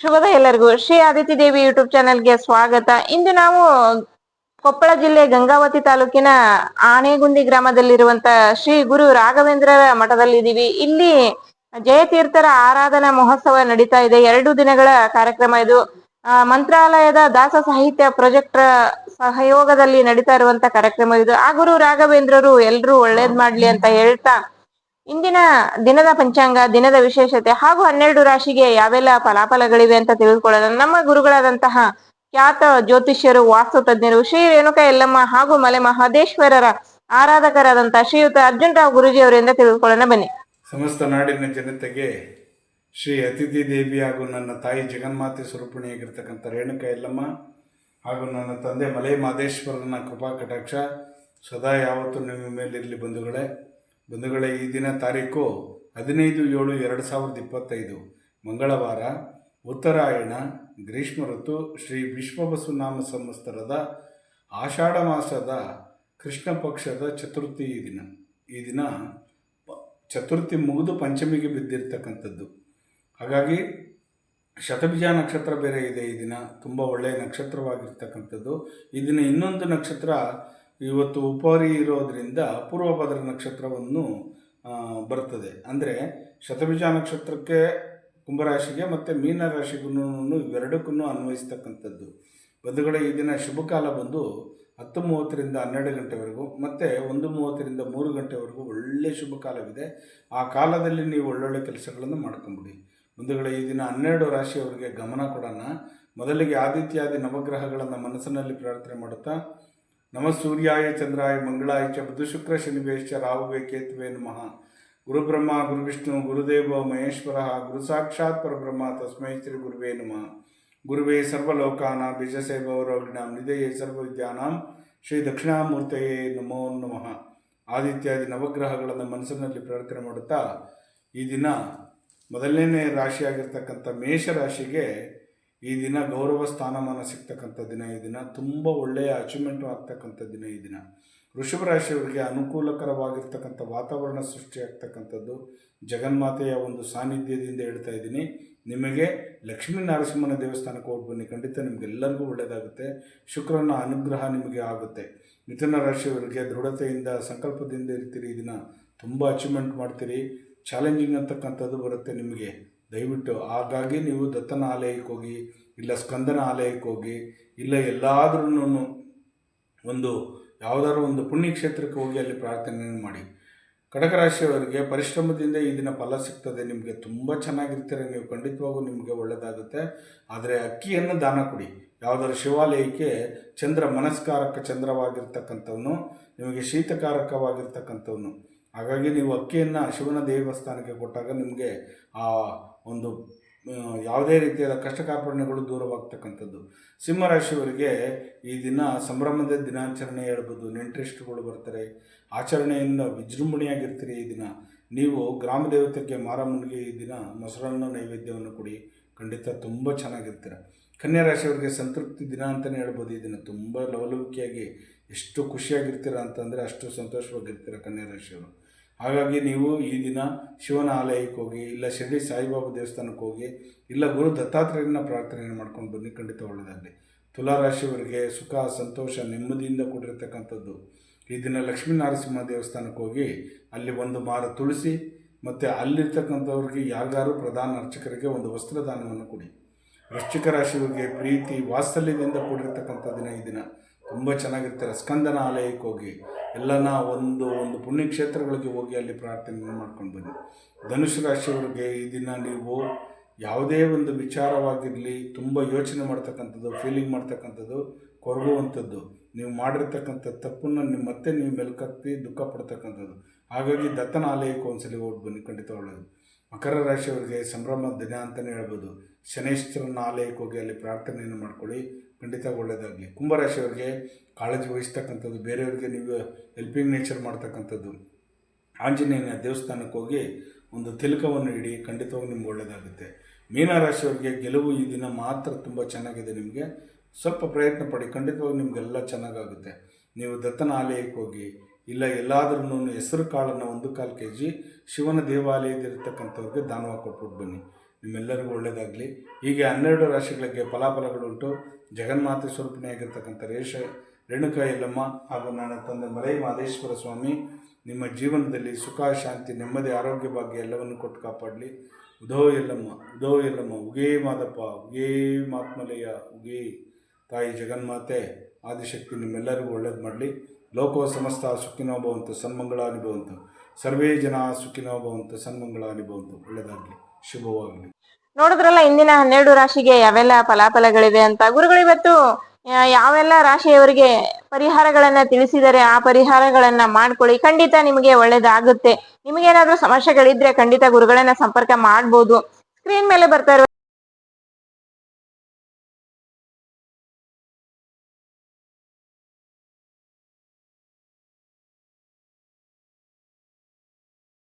ಶುಭೋದಯ ಎಲ್ಲರಿಗೂ. ಶ್ರೀ ಆದಿತ್ಯ ದೇವಿ ಯೂಟ್ಯೂಬ್ ಚಾನೆಲ್ಗೆ ಸ್ವಾಗತ. ಇಂದು ನಾವು ಕೊಪ್ಪಳ ಜಿಲ್ಲೆ ಗಂಗಾವತಿ ತಾಲೂಕಿನ ಆನೆಗುಂದಿ ಗ್ರಾಮದಲ್ಲಿರುವಂತ ಶ್ರೀ ಗುರು ರಾಘವೇಂದ್ರರ ಮಠದಲ್ಲಿದ್ದೀವಿ. ಇಲ್ಲಿ ಜಯತೀರ್ಥರ ಆರಾಧನಾ ಮಹೋತ್ಸವ ನಡೀತಾ ಇದೆ. ಎರಡು ದಿನಗಳ ಕಾರ್ಯಕ್ರಮ ಇದು. ಮಂತ್ರಾಲಯದ ದಾಸ ಸಾಹಿತ್ಯ ಪ್ರಾಜೆಕ್ಟ್ ಸಹಯೋಗದಲ್ಲಿ ನಡೀತಾ ಇರುವಂತ ಕಾರ್ಯಕ್ರಮ ಇದು. ಆ ಗುರು ರಾಘವೇಂದ್ರರು ಎಲ್ರು ಒಳ್ಳೇದ್ ಮಾಡ್ಲಿ ಅಂತ ಹೇಳ್ತಾ ಇಂದಿನ ದಿನದ ಪಂಚಾಂಗ, ದಿನದ ವಿಶೇಷತೆ ಹಾಗೂ ಹನ್ನೆರಡು ರಾಶಿಗೆ ಯಾವೆಲ್ಲ ಫಲಾಫಲಗಳಿವೆ ಅಂತ ತಿಳಿದುಕೊಳ್ಳೋಣ. ನಮ್ಮ ಗುರುಗಳಾದಂತಹ ಖ್ಯಾತ ಜ್ಯೋತಿಷ್ಯರು, ವಾಸ್ತು ತಜ್ಞರು, ಶ್ರೀ ರೇಣುಕಾ ಎಲ್ಲಮ್ಮ ಹಾಗೂ ಮಲೆ ಮಹದೇಶ್ವರರ ಆರಾಧಕರಾದಂತಹ ಶ್ರೀಯುತ ಅರ್ಜುನ್ ರಾವ್ ಗುರುಜಿ ಅವರಿಂದ ತಿಳಿದುಕೊಳ್ಳೋಣ. ಬನ್ನಿ. ಸಮಸ್ತ ನಾಡಿನ ಜನತೆಗೆ ಶ್ರೀ ಅತಿಥಿ ದೇವಿ ಹಾಗೂ ನನ್ನ ತಾಯಿ ಜಗನ್ಮಾತೆ ಸ್ವರೂಪಿಣಿಯಾಗಿರ್ತಕ್ಕಂಥ ರೇಣುಕ ಎಲ್ಲಮ್ಮ ಹಾಗೂ ನನ್ನ ತಂದೆ ಮಲೆ ಮಹಾದೇಶ್ವರನ ಕೃಪಾ ಕಟಾಕ್ಷ ಸದಾ ಯಾವತ್ತೂ ನಿಮ್ಮ ಮೇಲಿರಲಿ ಬಂಧುಗಳೇ. ಬಂಧುಗಳೇ, ಈ ದಿನ ತಾರೀಕು ಹದಿನೈದು ಏಳು ಎರಡು ಸಾವಿರದ ಇಪ್ಪತ್ತೈದು. ಮಂಗಳವಾರ ಉತ್ತರಾಯಣ, ಗ್ರೀಷ್ಮ ಋತು, ಶ್ರೀ ವಿಶ್ವಬಸುನಾಮ ಸಂವತ್ಸರದ ಆಷಾಢ ಮಾಸದ ಕೃಷ್ಣ ಪಕ್ಷದ ಚತುರ್ಥಿ ಈ ದಿನ. ಈ ದಿನ ಚತುರ್ಥಿ ಮುಗಿದು ಪಂಚಮಿಗೆ ಬಿದ್ದಿರ್ತಕ್ಕಂಥದ್ದು. ಹಾಗಾಗಿ ಶತಬೀಜ ನಕ್ಷತ್ರ ಬೇರೆ ಇದೆ ಈ ದಿನ. ತುಂಬ ಒಳ್ಳೆಯ ನಕ್ಷತ್ರವಾಗಿರ್ತಕ್ಕಂಥದ್ದು. ಈ ದಿನ ಇನ್ನೊಂದು ನಕ್ಷತ್ರ ಇವತ್ತು ಉಪರಿ ಇರೋದರಿಂದ ಪೂರ್ವಭದ್ರ ನಕ್ಷತ್ರವನ್ನು ಬರ್ತದೆ. ಅಂದರೆ ಶತಬೀಜ ನಕ್ಷತ್ರಕ್ಕೆ ಕುಂಭರಾಶಿಗೆ ಮತ್ತು ಮೀನ ರಾಶಿಗೂ ಇವೆರಡಕ್ಕೂ ಅನ್ವಯಿಸ್ತಕ್ಕಂಥದ್ದು. ಬಂಧುಗಳೇ ಈ ದಿನ ಶುಭಕಾಲ ಬಂದು ಹತ್ತು ಮೂವತ್ತರಿಂದ ಹನ್ನೆರಡು ಗಂಟೆವರೆಗೂ ಮತ್ತು ಒಂದು ಮೂವತ್ತರಿಂದ ಮೂರು ಗಂಟೆವರೆಗೂ ಒಳ್ಳೆಯ ಶುಭ ಕಾಲವಿದೆ ಆ ಕಾಲದಲ್ಲಿ ನೀವು ಒಳ್ಳೊಳ್ಳೆ ಕೆಲಸಗಳನ್ನು ಮಾಡ್ಕೊಂಬಿಡಿ. ಬಂಧುಗಳೇ, ಈ ದಿನ ಹನ್ನೆರಡು ರಾಶಿಯವರಿಗೆ ಗಮನ ಕೊಡೋಣ. ಮೊದಲಿಗೆ ಆದಿತ್ಯಾದಿ ನವಗ್ರಹಗಳನ್ನು ಮನಸ್ಸಿನಲ್ಲಿ ಪ್ರಾರ್ಥನೆ ಮಾಡುತ್ತಾ ನಮ ಸೂರ್ಯಾಯ ಚಂದ್ರಾಯ ಮಂಗಳಾಯ ಚ ಬುಧ ಶುಕ್ರ ಶನಿವೇಶ ರಾಹುವೆ ಕೇತುವೆ ನಮಃ. ಗುರುಬ್ರಹ್ಮ, ಗುರುವಿಷ್ಣು, ಗುರುದೇವ, ಮಹೇಶ್ವರ, ಗುರು ಸಾಕ್ಷಾತ್ ಪರಬ್ರಹ್ಮ, ತಸ್ಮೈ ಶ್ರೀ ಗುರುವೇ ನಮಃ. ಗುರುವೇ ಸರ್ವಲೋಕಾನ ಬೀಜಸೇವರೋಗಿಣಾಂ ನಿಧಯೇ ಸರ್ವವಿದ್ಯಾನಾಂ, ಶ್ರೀ ದಕ್ಷಿಣಾಮೂರ್ತೆಯೇ ನಮೋ ನಮಃ. ಆದಿತ್ಯಾದಿ ನವಗ್ರಹಗಳನ್ನು ಮನಸ್ಸಿನಲ್ಲಿ ಪ್ರಾರ್ಥನೆ ಮಾಡುತ್ತಾ ಈ ದಿನ ಮೊದಲನೇ ರಾಶಿಯಾಗಿರ್ತಕ್ಕಂಥ ಮೇಷರಾಶಿಗೆ ಈ ದಿನ ಗೌರವ ಸ್ಥಾನಮಾನ ಸಿಗ್ತಕ್ಕಂಥ ದಿನ ಈ ದಿನ. ತುಂಬ ಒಳ್ಳೆಯ ಅಚೀವ್ಮೆಂಟು ಆಗ್ತಕ್ಕಂಥ ದಿನ ಈ ದಿನ. ವೃಷಭ ರಾಶಿಯವರಿಗೆ ಅನುಕೂಲಕರವಾಗಿರ್ತಕ್ಕಂಥ ವಾತಾವರಣ ಸೃಷ್ಟಿಯಾಗ್ತಕ್ಕಂಥದ್ದು ಜಗನ್ಮಾತೆಯ ಒಂದು ಸಾನ್ನಿಧ್ಯದಿಂದ ಹೇಳ್ತಾ ಇದ್ದೀನಿ. ನಿಮಗೆ ಲಕ್ಷ್ಮೀ ನರಸಿಂಹನ ದೇವಸ್ಥಾನಕ್ಕೆ ಹೋಗಿ ಬನ್ನಿ. ಖಂಡಿತ ನಿಮಗೆಲ್ಲರಿಗೂ ಒಳ್ಳೆಯದಾಗುತ್ತೆ. ಶುಕ್ರನ ಅನುಗ್ರಹ ನಿಮಗೆ ಆಗುತ್ತೆ. ಮಿಥುನ ರಾಶಿಯವರಿಗೆ ದೃಢತೆಯಿಂದ, ಸಂಕಲ್ಪದಿಂದ ಇರ್ತೀರಿ ಇದನ್ನು ದಿನ. ತುಂಬ ಅಚೀವ್ಮೆಂಟ್ ಮಾಡ್ತೀರಿ. ಚಾಲೆಂಜಿಂಗ್ ಅಂತಕ್ಕಂಥದ್ದು ಬರುತ್ತೆ ನಿಮಗೆ. ದಯವಿಟ್ಟು ಹಾಗಾಗಿ ನೀವು ದತ್ತನ ಆಲಯಕ್ಕೆ ಹೋಗಿ, ಇಲ್ಲ ಸ್ಕಂದನ ಆಲಯಕ್ಕೆ ಹೋಗಿ, ಇಲ್ಲ ಎಲ್ಲಾದ್ರೂ ಒಂದು ಯಾವುದಾದ್ರು ಒಂದು ಪುಣ್ಯಕ್ಷೇತ್ರಕ್ಕೆ ಹೋಗಿ ಅಲ್ಲಿ ಪ್ರಾರ್ಥನೆಯನ್ನು ಮಾಡಿ. ಕಟಕ ರಾಶಿಯವರಿಗೆ ಪರಿಶ್ರಮದಿಂದ ಈ ದಿನ ಫಲ ಸಿಗ್ತದೆ, ನಿಮಗೆ ತುಂಬ ಚೆನ್ನಾಗಿರ್ತೀರ, ನೀವು ಖಂಡಿತವಾಗೂ ನಿಮಗೆ ಒಳ್ಳೆಯದಾಗುತ್ತೆ ಆದರೆ ಅಕ್ಕಿಯನ್ನು ದಾನ ಕೊಡಿ. ಯಾವುದಾದ್ರು ಶಿವಾಲಯಕ್ಕೆ ಚಂದ್ರ ಮನಸ್ಕಾರಕ ಚಂದ್ರವಾಗಿರ್ತಕ್ಕಂಥವನು, ನಿಮಗೆ ಶೀತಕಾರಕವಾಗಿರ್ತಕ್ಕಂಥವನು ಹಾಗಾಗಿ ನೀವು ಅಕ್ಕಿಯನ್ನು ಶಿವನ ದೇವಸ್ಥಾನಕ್ಕೆ ಕೊಟ್ಟಾಗ ನಿಮಗೆ ಆ ಒಂದು ಯಾವುದೇ ರೀತಿಯಾದ ಕಷ್ಟ ಕಾರ್ಪಣ್ಯಗಳು ದೂರವಾಗ್ತಕ್ಕಂಥದ್ದು. ಸಿಂಹರಾಶಿಯವರಿಗೆ ಈ ದಿನ ಸಂಭ್ರಮದ ದಿನಾಚರಣೆ ಹೇಳ್ಬೋದು. ನೆಂಟ್ರಿಸ್ಟ್ಗಳು ಬರ್ತಾರೆ. ಆಚರಣೆಯಿಂದ ವಿಜೃಂಭಣೆಯಾಗಿರ್ತೀರಿ ಈ ದಿನ. ನೀವು ಗ್ರಾಮ ದೇವತೆಗೆ ಮಾರಮ್ಮನಿಗೆ ಈ ದಿನ ಮೊಸರನ್ನು ನೈವೇದ್ಯವನ್ನು ಕೊಡಿ. ಖಂಡಿತ ತುಂಬ ಚೆನ್ನಾಗಿರ್ತೀರ. ಕನ್ಯಾ ರಾಶಿಯವರಿಗೆ ಸಂತೃಪ್ತಿ ದಿನ ಅಂತಲೇ ಹೇಳ್ಬೋದು. ಈ ದಿನ ತುಂಬ ಲವಲವಿಕೆಯಾಗಿ ಎಷ್ಟು ಖುಷಿಯಾಗಿರ್ತೀರ ಅಂತಂದರೆ ಅಷ್ಟು ಸಂತೋಷವಾಗಿರ್ತೀರ ಕನ್ಯಾ ರಾಶಿಯವರು. ಹಾಗಾಗಿ ನೀವು ಈ ದಿನ ಶಿವನ ಆಲಯಕ್ಕೆ ಹೋಗಿ, ಇಲ್ಲ ಶಿರಡಿ ಸಾಯಿಬಾಬಾ ದೇವಸ್ಥಾನಕ್ಕೆ ಹೋಗಿ, ಇಲ್ಲ ಗುರು ದತ್ತಾತ್ರೇಯನ ಪ್ರಾರ್ಥನೆಯನ್ನು ಮಾಡ್ಕೊಂಡು ಬನ್ನಿ. ಖಂಡಿತ ಒಳ್ಳೆಯದಾಗಲಿ ತುಲಾರಾಶಿಯವರಿಗೆ ಸುಖ, ಸಂತೋಷ, ನೆಮ್ಮದಿಯಿಂದ ಕೂಡಿರ್ತಕ್ಕಂಥದ್ದು. ಈ ದಿನ ಲಕ್ಷ್ಮೀ ನರಸಿಂಹ ದೇವಸ್ಥಾನಕ್ಕೆ ಹೋಗಿ ಅಲ್ಲಿ ಒಂದು ಮಾರ ತುಳಸಿ, ಮತ್ತು ಅಲ್ಲಿರ್ತಕ್ಕಂಥವ್ರಿಗೆ ಯಾರಿಗಾರು ಪ್ರಧಾನ ಅರ್ಚಕರಿಗೆ ಒಂದು ವಸ್ತ್ರದಾನವನ್ನು ಕೊಡಿ. ವೃಶ್ಚಿಕ ರಾಶಿಯವರಿಗೆ ಪ್ರೀತಿ ವಾತ್ಸಲ್ಯದಿಂದ ಕೂಡಿರ್ತಕ್ಕಂಥ ದಿನ ಈ ದಿನ. ತುಂಬ ಚೆನ್ನಾಗಿರ್ತಾರೆ. ಸ್ಕಂದನ ಆಲಯಕ್ಕೆ ಹೋಗಿ, ಎಲ್ಲನ ಒಂದು ಒಂದು ಪುಣ್ಯಕ್ಷೇತ್ರಗಳಿಗೆ ಹೋಗಿ ಅಲ್ಲಿ ಪ್ರಾರ್ಥನೆ ಮಾಡ್ಕೊಂಡು ಬನ್ನಿ. ಧನುಷ್ ರಾಶಿಯವರಿಗೆ ಈ ದಿನ ನೀವು ಯಾವುದೇ ಒಂದು ವಿಚಾರವಾಗಿರಲಿ, ತುಂಬ ಯೋಚನೆ ಮಾಡ್ತಕ್ಕಂಥದ್ದು ಫೀಲಿಂಗ್ ಮಾಡ್ತಕ್ಕಂಥದ್ದು, ಕೊರಗುವಂಥದ್ದು, ನೀವು ಮಾಡಿರ್ತಕ್ಕಂಥ ತಪ್ಪನ್ನು ನಿಮ್ಮ ಮತ್ತೆ ನೀವು ಮೆಲ್ಕತ್ತಿ ದುಃಖ ಪಡ್ತಕ್ಕಂಥದ್ದು. ಹಾಗಾಗಿ ದತ್ತನ ಆಲಯಕ್ಕೆ ಒಂದ್ಸಲಿ ಹೋಗಿ ಬನ್ನಿ. ಖಂಡಿತ ಒಳ್ಳೆಯದು. ಮಕರ ರಾಶಿಯವರಿಗೆ ಸಂಭ್ರಮ ದಿನ ಅಂತಲೇ ಹೇಳ್ಬೋದು. ಶನೇಶ್ವರನ ಆಲಯಕ್ಕೆ ಹೋಗಿ ಅಲ್ಲಿ ಪ್ರಾರ್ಥನೆಯನ್ನು ಮಾಡ್ಕೊಳ್ಳಿ. ಖಂಡಿತ ಒಳ್ಳೆಯದಾಗಲಿ. ಕುಂಭರಾಶಿಯವರಿಗೆ ಕಾಳಜಿ ವಹಿಸ್ತಕ್ಕಂಥದ್ದು, ಬೇರೆಯವರಿಗೆ ನೀವು ಹೆಲ್ಪಿಂಗ್ ನೇಚರ್ ಮಾಡ್ತಕ್ಕಂಥದ್ದು. ಆಂಜನೇಯನ ದೇವಸ್ಥಾನಕ್ಕೆ ಹೋಗಿ ಒಂದು ತಿಲಕವನ್ನು ಇಡಿ ಖಂಡಿತವಾಗಿ ನಿಮ್ಗೆ ಒಳ್ಳೆಯದಾಗುತ್ತೆ. ಮೀನರಾಶಿಯವರಿಗೆ ಗೆಲುವು ಈ ದಿನ ಮಾತ್ರ ತುಂಬ ಚೆನ್ನಾಗಿದೆ ನಿಮಗೆ. ಸ್ವಲ್ಪ ಪ್ರಯತ್ನ ಪಡಿ ಖಂಡಿತವಾಗಿ ನಿಮಗೆಲ್ಲ ಚೆನ್ನಾಗಾಗುತ್ತೆ. ನೀವು ದತ್ತನ ಆಲಯಕ್ಕೆ ಹೋಗಿ ಇಲ್ಲ ಎಲ್ಲಾದ್ರೂ ಹೆಸರು ಕಾಳನ್ನು ಒಂದು ಕಾಲು ಕೆ ಜಿ ಶಿವನ ದೇವಾಲಯದಲ್ಲಿರ್ತಕ್ಕಂಥವ್ರಿಗೆ ದಾನವ ಕೊಟ್ಬಿಟ್ಟು ಬನ್ನಿ. ನಿಮ್ಮೆಲ್ಲರಿಗೂ ಒಳ್ಳೆಯದಾಗಲಿ ಹೀಗೆ ಹನ್ನೆರಡು ರಾಶಿಗಳಿಗೆ ಫಲಾಫಲಗಳುಂಟು. ಜಗನ್ಮಾತೆ ಸ್ವರೂಪಿಣಿಯಾಗಿರ್ತಕ್ಕಂಥ ರೇಷ, ರೇಣುಕಾ ಯಲ್ಲಮ್ಮ ಹಾಗೂ ನನ್ನ ತಂದೆ ಮಲೈ ಮಾದೇಶ್ವರ ಸ್ವಾಮಿ, ನಿಮ್ಮ ಜೀವನದಲ್ಲಿ ಸುಖ, ಶಾಂತಿ, ನೆಮ್ಮದಿ, ಆರೋಗ್ಯ ಭಾಗ್ಯ ಎಲ್ಲವನ್ನು ಕೊಟ್ಟು ಕಾಪಾಡಲಿ. ಉದೋ ಎಲ್ಲಮ್ಮ ಉದೋ ಎಲ್ಲಮ್ಮ ಉಗೇ ಮಾದಪ್ಪ, ಉಗೇ ಮಾತ್ಮಲಯ, ಉಗೇ ತಾಯಿ ಜಗನ್ಮಾತೆ. ಆದಿಶಕ್ತಿ ನಿಮ್ಮೆಲ್ಲರಿಗೂ ಒಳ್ಳೇದು ಮಾಡಲಿ. ಲೋಕೋ ಸಮಸ್ತ ಸುಖಿನೋ ಭವಂತು ಸನ್ಮಂಗಳಾನಿ ಭವಂತು. ಸರ್ವೇ ಜನ ಸುಖಿನೋ ಭವಂತು ಸನ್ಮಂಗಳಾನಿ ಭವಂತು. ಒಳ್ಳೆಯದಾಗಲಿ ಶುಭವಾಗಲಿ. ನೋಡಿದ್ರಲ್ಲ, ಇಂದಿನ ಹನ್ನೆರಡು ರಾಶಿಗೆ ಯಾವೆಲ್ಲ ಫಲಾಫಲಗಳಿವೆ ಅಂತ? ಗುರುಗಳು, ಇವತ್ತು ಯಾವೆಲ್ಲ ರಾಶಿಯವರಿಗೆ ಪರಿಹಾರಗಳನ್ನ ತಿಳಿಸಿದರೆ ಆ ಪರಿಹಾರಗಳನ್ನ ಮಾಡ್ಕೊಳ್ಳಿ. ಖಂಡಿತ ನಿಮಗೆ ಒಳ್ಳೇದಾಗುತ್ತೆ. ನಿಮಗೇನಾದ್ರೂ ಸಮಸ್ಯೆಗಳಿದ್ರೆ ಖಂಡಿತ ಗುರುಗಳನ್ನ ಸಂಪರ್ಕ ಮಾಡ್ಬೋದು. ಸ್ಕ್ರೀನ್ ಮೇಲೆ ಬರ್ತಾ ಇರುವ